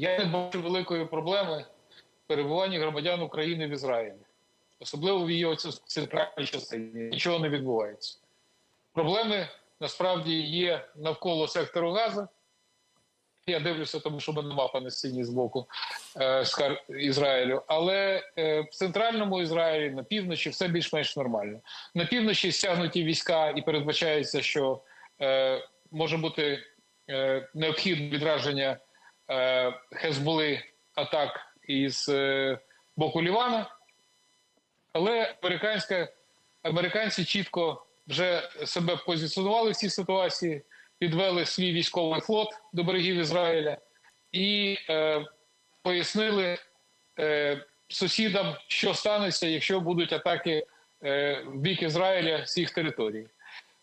Я не бачу великої проблеми перебування громадян України в Ізраїлі, особливо в її центральній частині. Нічого не відбувається. Проблеми насправді є навколо сектору Газа. Я дивлюся, тому що в мене мапа на стіні з боку е, Ізраїлю. Але е, в центральному Ізраїлі, на півночі, все більш-менш нормально. На півночі стягнуті війська, і передбачається, що е, може бути е, необхідне відраження е, Хезболи атак із е, боку Лівана. Але американська, американці чітко вже себе позиціонували в цій ситуації, підвели свій військовий флот до берегів Ізраїля і е, пояснили е, сусідам, що станеться, якщо будуть атаки е, в бік Ізраїля з їх території.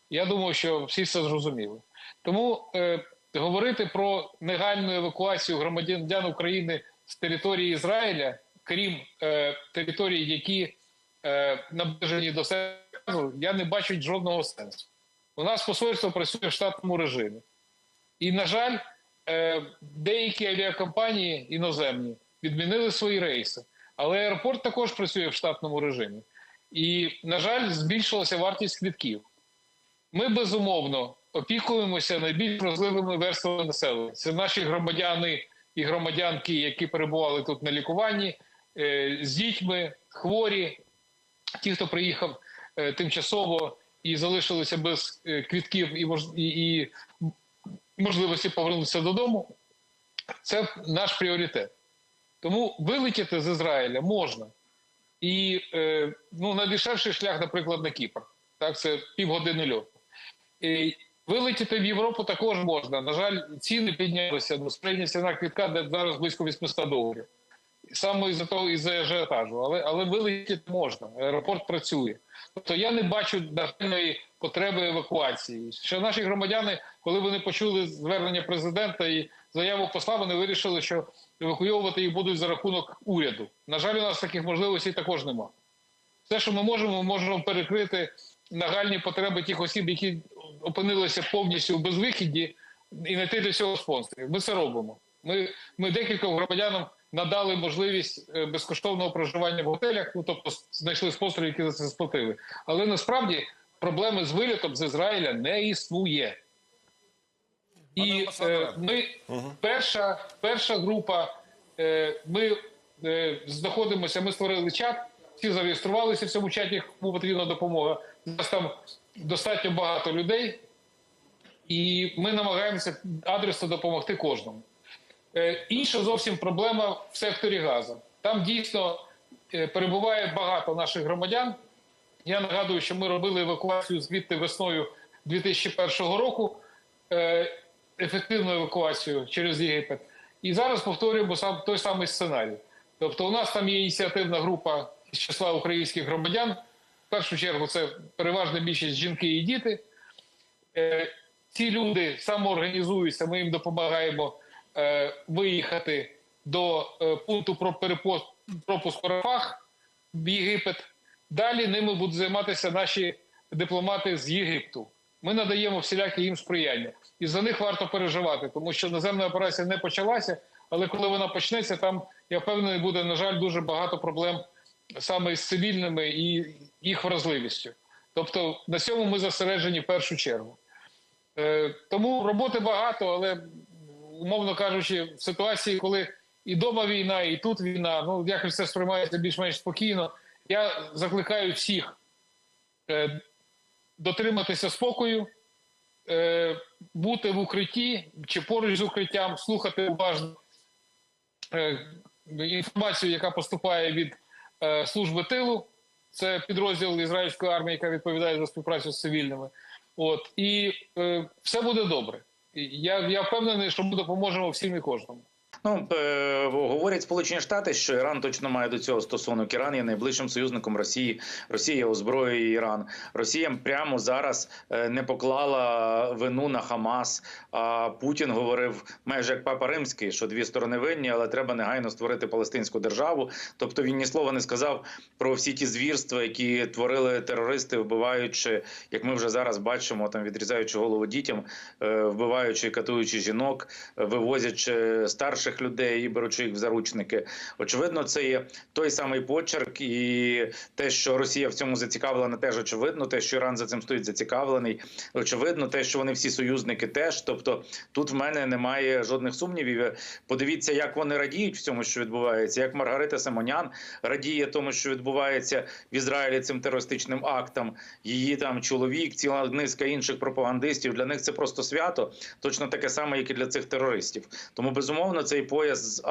Я думаю, що всі це зрозуміли. Тому е, говорити про негайну евакуацію громадян України з території Ізраїля, крім е, територій, які е, наближені до себе, я не бачу жодного сенсу. У нас посольство працює в штатному режимі. І, на жаль, е, деякі авіакомпанії іноземні відмінили свої рейси. Але аеропорт також працює в штатному режимі. І, на жаль, збільшилася вартість квитків. Ми безумовно опікуємося найбільш вразливими верствами населення. Це наші громадяни і громадянки, які перебували тут на лікуванні, е, з дітьми, хворі, ті, хто приїхав е, тимчасово і залишилися без е, квітків і, можливості повернутися додому. Це наш пріоритет. Тому вилетіти з Ізраїля можна. І ну, найдешевший шлях, наприклад, на Кіпр. Так, це півгодини льоту. Вилетіти в Європу також можна. На жаль, ціни піднялися. Ну, середня ціна квітка де зараз близько 800 доларів. Саме із-за того, із-за ажіотажу. Але, але вилетіти можна. Аеропорт працює. Тобто я не бачу нагальної потреби евакуації. Що наші громадяни, коли вони почули звернення президента і заяву посла, вони вирішили, що евакуйовувати їх будуть за рахунок уряду. На жаль, у нас таких можливостей також немає. Все, що ми можемо, ми можемо перекрити нагальні потреби тих осіб, які опинилися повністю в безвихіді, і знайти для цього спонсорів. Ми це робимо. Ми, ми декільком громадянам надали можливість е, безкоштовного проживання в готелях, ну тобто знайшли спонсорів, які за це сплатили. Але насправді проблеми з вилітом з Ізраїля не існує. І е, ми перша, перша група. Е, ми е, знаходимося. Ми створили чат. Всі зареєструвалися в цьому чаті. Кому потрібна допомога. У нас там достатньо багато людей, і ми намагаємося адресно допомогти кожному. Е, інша зовсім проблема в секторі газу. Там дійсно е, перебуває багато наших громадян. Я нагадую, що ми робили евакуацію звідти весною 2001 року, е, ефективну евакуацію через Єгипет. І зараз повторюємо сам той самий сценарій. Тобто, у нас там є ініціативна група з числа українських громадян. В першу чергу це переважна більшість жінки і діти. Е, ці люди самоорганізуються, ми їм допомагаємо е, виїхати до е, пункту про пропуску Рафах в Єгипет. Далі ними будуть займатися наші дипломати з Єгипту. Ми надаємо всіляке їм сприяння. І за них варто переживати, тому що наземна операція не почалася, але коли вона почнеться, там я впевнений, буде, на жаль, дуже багато проблем саме з цивільними і їх вразливістю. Тобто на цьому ми зосереджені в першу чергу. Е, тому роботи багато, але умовно кажучи, в ситуації, коли і дома війна, і тут війна, ну якось це сприймається більш-менш спокійно. Я закликаю всіх е, дотриматися спокою, е, бути в укритті чи поруч з укриттям, слухати уважно е, інформацію, яка поступає від служби тилу. Це підрозділ ізраїльської армії, яка відповідає за співпрацю з цивільними. От і е, все буде добре. Я, я впевнений, що ми допоможемо всім і кожному. Ну е, говорять Сполучені Штати, що Іран точно має до цього стосунок. Іран є найближчим союзником Росії. Росія озброює Іран. Росія прямо зараз е, не поклала вину на Хамас. А Путін говорив майже як папа римський, що дві сторони винні, але треба негайно створити палестинську державу. Тобто він ні слова не сказав про всі ті звірства, які творили терористи, вбиваючи, як ми вже зараз бачимо, там відрізаючи голову дітям, е, вбиваючи катуючи жінок, е, вивозячи старших людей і беручи їх в заручники. Очевидно, це є той самий почерк, і те, що Росія в цьому зацікавлена, теж очевидно. Те, що Іран за цим стоїть зацікавлений, очевидно, те, що вони всі союзники, теж. Тобто, тут в мене немає жодних сумнівів. Подивіться, як вони радіють в цьому, що відбувається, як Маргарита Симонян радіє тому, що відбувається в Ізраїлі цим терористичним актам. Її там чоловік, ціла низка інших пропагандистів. Для них це просто свято, точно таке саме, як і для цих терористів. Тому безумовно цей пояс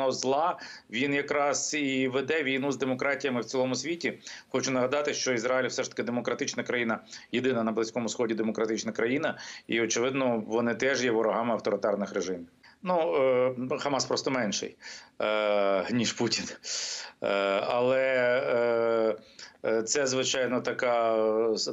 авторитарного зла він якраз і веде війну з демократіями в цілому світі. Хочу нагадати, що Ізраїль все ж таки демократична країна, єдина на близькому сході демократична країна, і очевидно, вони теж є ворогами авторитарних режимів. Ну, е, Хамас просто менший, е, ніж Путін. Е, але це, звичайно, така,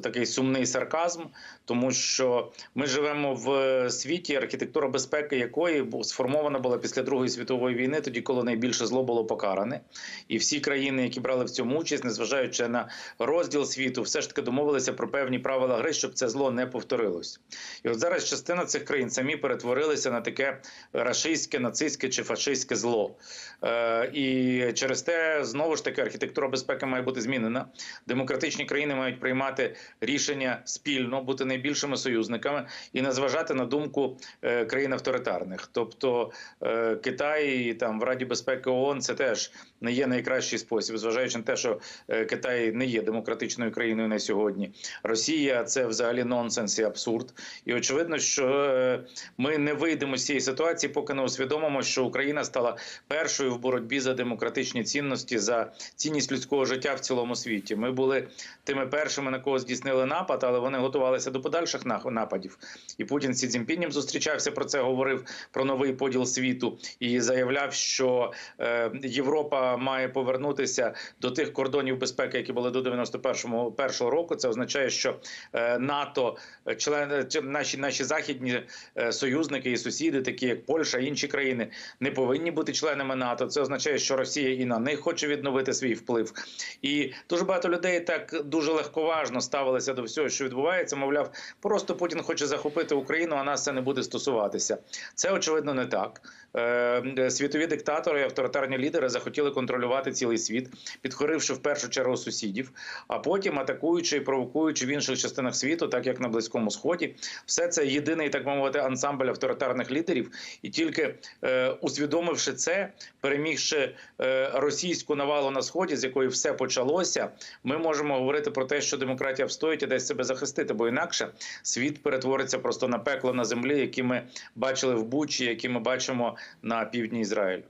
такий сумний сарказм, тому що ми живемо в світі, архітектура безпеки якої сформована була після Другої світової війни, тоді, коли найбільше зло було покаране. І всі країни, які брали в цьому участь, незважаючи на розділ світу, все ж таки домовилися про певні правила гри, щоб це зло не повторилось. І от зараз частина цих країн самі перетворилися на таке рашистське, нацистське чи фашистське зло. Е, і через те знову ж таки архітектура безпеки має бути змінена. Демократичні країни мають приймати рішення спільно, бути найбільшими союзниками і не зважати на думку е, країн авторитарних. Тобто е, Китай там в Раді безпеки ООН це теж не є найкращий спосіб, зважаючи на те, що Китай не є демократичною країною на сьогодні. Росія це взагалі нонсенс і абсурд. І очевидно, що ми не вийдемо з цієї ситуації, поки не усвідомимо, що Україна стала першою в боротьбі за демократичні цінності, за цінність людського життя в цілому світі. Ми були тими першими, на кого здійснили напад, але вони готувалися до подальших нападів. І Путін з Сі зустрічався про це, говорив про новий поділ світу і заявляв, що е, Європа має повернутися до тих кордонів безпеки, які були до 91-го першого року. Це означає, що е, НАТО, е, члени чи наші наші західні союзники і сусіди, такі як Польща, інші країни, не повинні бути членами НАТО. Це означає, що Росія і на них хоче відновити свій вплив. І дуже багато людей так дуже легковажно ставилися до всього, що відбувається. Мовляв, просто Путін хоче захопити Україну, а нас це не буде стосуватися. Це очевидно не так. Е, Світові диктатори і авторитарні лідери захотіли контролювати цілий світ, підкоривши в першу чергу сусідів, а потім атакуючи і провокуючи в інших частинах світу, так як на близькому сході, все це єдиний, так мовити, ансамбль авторитарних лідерів, і тільки е, усвідомивши це, перемігши е, російську навалу на сході, з якої все почалося, ми можемо говорити про те, що демократія встоїть і десь себе захистити, бо інакше світ перетвориться просто на пекло на землі, які ми бачили в Бучі, які ми бачимо на півдні Ізраїлю.